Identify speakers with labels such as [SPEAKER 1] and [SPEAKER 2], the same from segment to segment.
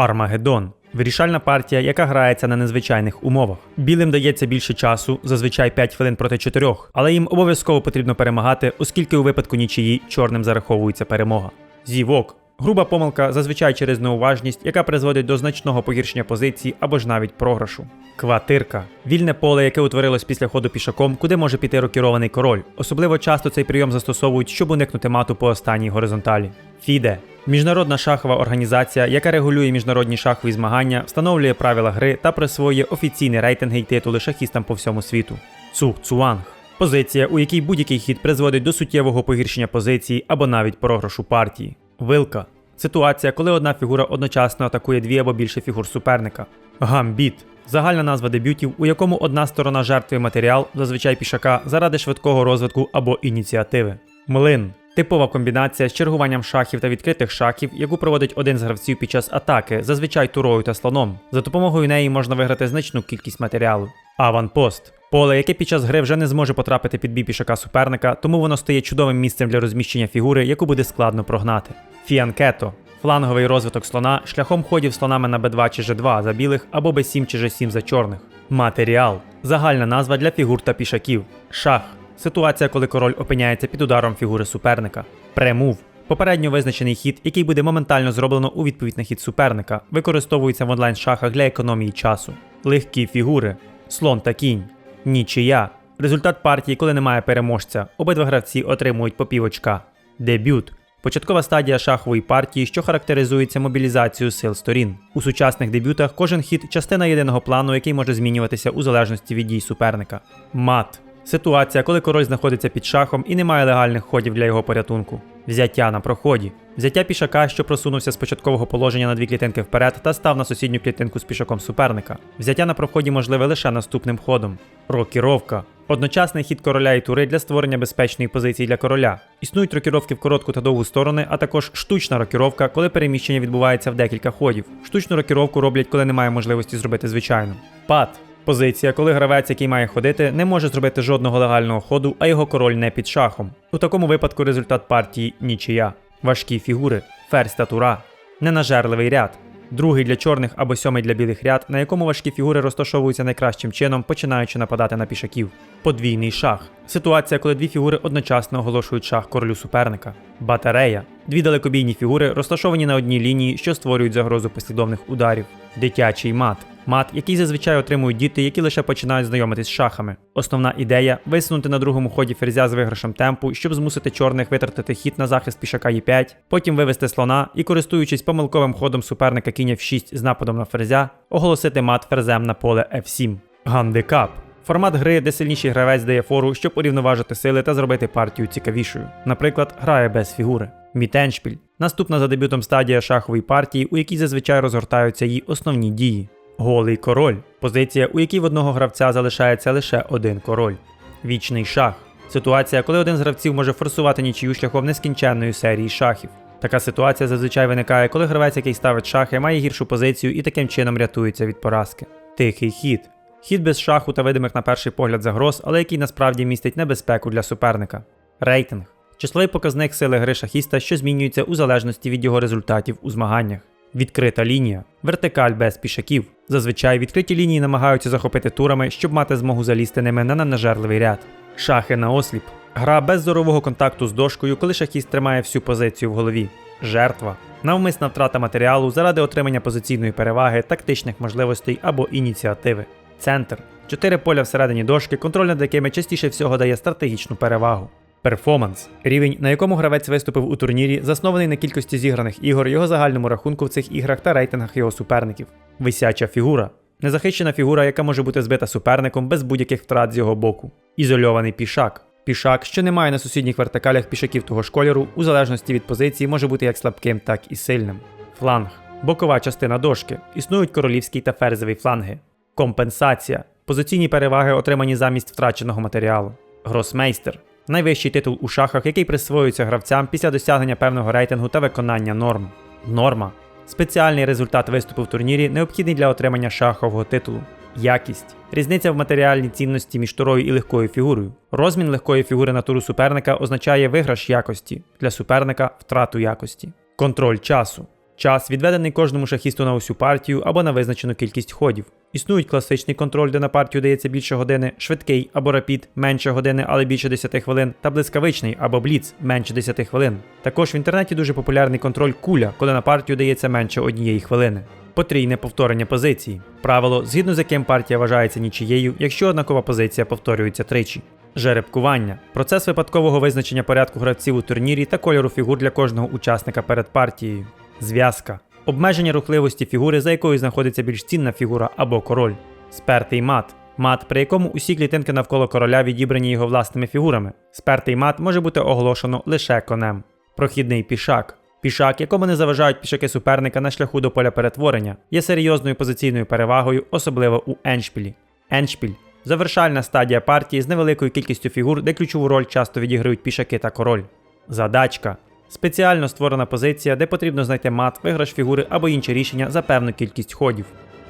[SPEAKER 1] Армагеддон. Вирішальна партія, яка грається на незвичайних умовах. Білим дається більше часу, зазвичай 5 хвилин проти 4, але їм обов'язково потрібно перемагати, оскільки у випадку нічиї чорним зараховується перемога. Зівок. Груба помилка зазвичай через неуважність, яка призводить до значного погіршення позиції або ж навіть програшу. Квартирка вільне поле, яке утворилось після ходу пішаком, куди може піти рокірований король. Особливо часто цей прийом застосовують, щоб уникнути мату по останній горизонталі. Фіде міжнародна шахова організація, яка регулює міжнародні шахові змагання, встановлює правила гри та присвоює офіційні рейтинги й титули шахістам по всьому світу. Цух Цуанг позиція, у якій будь-який хід призводить до суттєвого погіршення позиції або навіть програшу партії. Вилка ситуація, коли одна фігура одночасно атакує дві або більше фігур суперника. Гамбіт загальна назва дебютів, у якому одна сторона жертвує матеріал, зазвичай пішака, заради швидкого розвитку або ініціативи. Млин типова комбінація з чергуванням шахів та відкритих шахів, яку проводить один з гравців під час атаки, зазвичай турою та слоном. За допомогою неї можна виграти значну кількість матеріалу. Аванпост поле, яке під час гри вже не зможе потрапити під бій пішака суперника, тому воно стає чудовим місцем для розміщення фігури, яку буде складно прогнати. Фіанкето фланговий розвиток слона шляхом ходів слонами на b2 чи g2 за білих або b7 чи g7 за чорних. Матеріал загальна назва для фігур та пішаків. Шах ситуація, коли король опиняється під ударом фігури суперника. Премув Попередньо визначений хід, який буде моментально зроблено у відповідь на хід суперника, використовується в онлайн-шахах для економії часу. Легкі фігури, слон та кінь, нічия. Результат партії, коли немає переможця. Обидва гравці отримують по пів очка. Дебют початкова стадія шахової партії, що характеризується мобілізацією сил сторін. У сучасних дебютах кожен хід частина єдиного плану, який може змінюватися у залежності від дій суперника. Мат ситуація, коли король знаходиться під шахом і немає легальних ходів для його порятунку. Взяття на проході. Взяття пішака, що просунувся з початкового положення на дві клітинки вперед та став на сусідню клітинку з пішаком суперника. Взяття на проході можливе лише наступним ходом. Рокіровка. Одночасний хід короля і тури для створення безпечної позиції для короля. Існують рокіровки в коротку та довгу сторони, а також штучна рокіровка, коли переміщення відбувається в декілька ходів. Штучну рокіровку роблять, коли немає можливості зробити звичайну. Пад. Позиція, коли гравець, який має ходити, не може зробити жодного легального ходу, а його король не під шахом. У такому випадку результат партії нічия. Важкі фігури, ферзь та тура, ненажерливий ряд. Другий для чорних або сьомий для білих ряд, на якому важкі фігури розташовуються найкращим чином, починаючи нападати на пішаків. Подвійний шах. Ситуація, коли дві фігури одночасно оголошують шах королю суперника. Батарея. Дві далекобійні фігури розташовані на одній лінії, що створюють загрозу послідовних ударів. Дитячий мат. Мат, який зазвичай отримують діти, які лише починають знайомитись з шахами. Основна ідея висунути на другому ході ферзя з виграшем темпу, щоб змусити чорних витратити хід на захист пішака Е5, потім вивести слона і, користуючись помилковим ходом суперника кінь F6 з нападом на ферзя, оголосити мат ферзем на поле F7. Гандикап. Формат гри, де сильніший гравець дає фору, щоб урівноважити сили та зробити партію цікавішою. Наприклад, грає без фігури. Мітеншпіль. Наступна за дебютом стадія шахової партії, у якій зазвичай розгортаються її основні дії. Голий король позиція, у якій в одного гравця залишається лише один король. Вічний шах ситуація, коли один з гравців може форсувати нічию шляхом нескінченної серії шахів. Така ситуація зазвичай виникає, коли гравець, який ставить шахи, має гіршу позицію і таким чином рятується від поразки. Тихий хід. Хід без шаху та видимих на перший погляд загроз, але який насправді містить небезпеку для суперника. Рейтинг числовий показник сили гри шахіста, що змінюється у залежності від його результатів у змаганнях. Відкрита лінія, вертикаль без пішаків. Зазвичай відкриті лінії намагаються захопити турами, щоб мати змогу залізти ними на ненажерливий ряд. Шахи на осліп. Гра без зорового контакту з дошкою, коли шахіст тримає всю позицію в голові. Жертва. Навмисна втрата матеріалу заради отримання позиційної переваги, тактичних можливостей або ініціативи. Центр. Чотири поля всередині дошки, контроль над якими частіше всього дає стратегічну перевагу. Перформанс рівень, на якому гравець виступив у турнірі, заснований на кількості зіграних ігор, його загальному рахунку в цих іграх та рейтингах його суперників. Висяча фігура незахищена фігура, яка може бути збита суперником без будь-яких втрат з його боку. Ізольований пішак. Пішак, що не має на сусідніх вертикалях пішаків того ж кольору, у залежності від позиції, може бути як слабким, так і сильним. Фланг бокова частина дошки. Існують королівський та ферзовий фланги. Компенсація позиційні переваги, отримані замість втраченого матеріалу. Гросмейстер найвищий титул у шахах, який присвоюється гравцям після досягнення певного рейтингу та виконання норм. Норма спеціальний результат виступу в турнірі, необхідний для отримання шахового титулу. Якість різниця в матеріальній цінності між турою і легкою фігурою. Розмін легкої фігури на туру суперника означає виграш якості, для суперника втрату якості. Контроль часу. Час відведений кожному шахісту на усю партію або на визначену кількість ходів. Існують класичний контроль, де на партію дається більше години, швидкий або рапід менше години, але більше 10 хвилин, та блискавичний або бліц менше 10 хвилин. Також в інтернеті дуже популярний контроль куля, коли на партію дається менше однієї хвилини. Потрійне повторення позиції. Правило, згідно з яким партія вважається нічиєю, якщо однакова позиція повторюється тричі. Жеребкування процес випадкового визначення порядку гравців у турнірі та кольору фігур для кожного учасника перед партією. Зв'язка обмеження рухливості фігури, за якою знаходиться більш цінна фігура або король. Спертий мат мат, при якому усі клітинки навколо короля відібрані його власними фігурами. Спертий мат може бути оголошено лише конем. Прохідний пішак. Пішак, якому не заважають пішаки суперника на шляху до поля перетворення, є серйозною позиційною перевагою, особливо у еншпілі. Еншпіль завершальна стадія партії з невеликою кількістю фігур, де ключову роль часто відіграють пішаки та король. Задачка спеціально створена позиція, де потрібно знайти мат, виграш фігури або інші рішення за певну кількість ходів.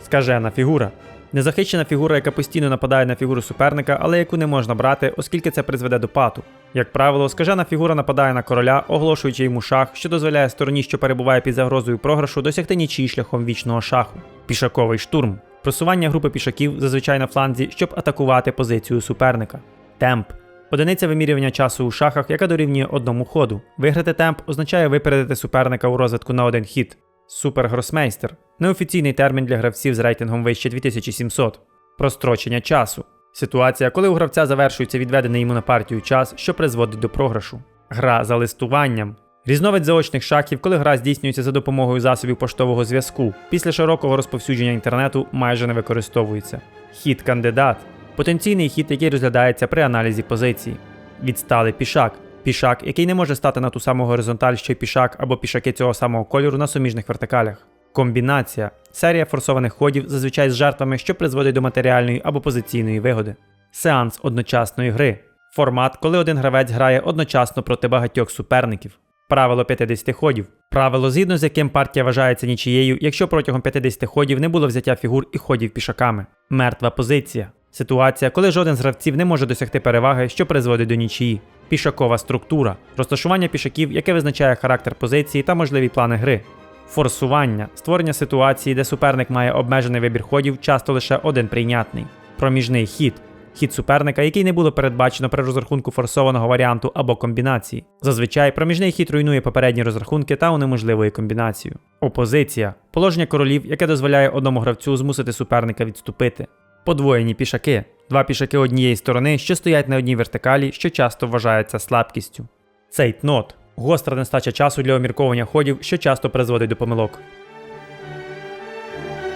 [SPEAKER 1] Скажена фігура. Незахищена фігура, яка постійно нападає на фігуру суперника, але яку не можна брати, оскільки це призведе до пату. Як правило, скажена фігура нападає на короля, оголошуючи йому шах, що дозволяє стороні, що перебуває під загрозою програшу, досягти нічий шляхом вічного шаху. Пішаковий штурм. Просування групи пішаків зазвичай на фланзі, щоб атакувати позицію суперника. Темп. Одиниця вимірювання часу у шахах, яка дорівнює одному ходу. Виграти темп означає випередити суперника у розвитку на один хід. Супергросмейстер неофіційний термін для гравців з рейтингом вище 2700. Прострочення часу. Ситуація, коли у гравця завершується відведений йому на партію час, що призводить до програшу. Гра за листуванням. Різновид заочних шахів, коли гра здійснюється за допомогою засобів поштового зв'язку. Після широкого розповсюдження інтернету майже не використовується. Хід кандидат потенційний хід, який розглядається при аналізі позиції. Відсталий пішак. Пішак, який не може стати на ту саму горизонталь, що й пішак або пішаки цього самого кольору на суміжних вертикалях. Комбінація серія форсованих ходів, зазвичай з жертвами, що призводить до матеріальної або позиційної вигоди. Сеанс одночасної гри. Формат, коли один гравець грає одночасно проти багатьох суперників. Правило 50 ходів. Правило, згідно з яким партія вважається нічією, якщо протягом 50 ходів не було взяття фігур і ходів пішаками. Мертва позиція. Ситуація, коли жоден з гравців не може досягти переваги, що призводить до нічиї. Пішакова структура. Розташування пішаків, яке визначає характер позиції та можливі плани гри. Форсування створення ситуації, де суперник має обмежений вибір ходів, часто лише один прийнятний. Проміжний хід хід суперника, який не було передбачено при розрахунку форсованого варіанту або комбінації. Зазвичай проміжний хід руйнує попередні розрахунки та унеможливує комбінацію. Опозиція положення королів, яке дозволяє одному гравцю змусити суперника відступити. Подвоєні пішаки два пішаки однієї сторони, що стоять на одній вертикалі, що часто вважається слабкістю. Цейтнот гостра нестача часу для обмірковування ходів, що часто призводить до помилок.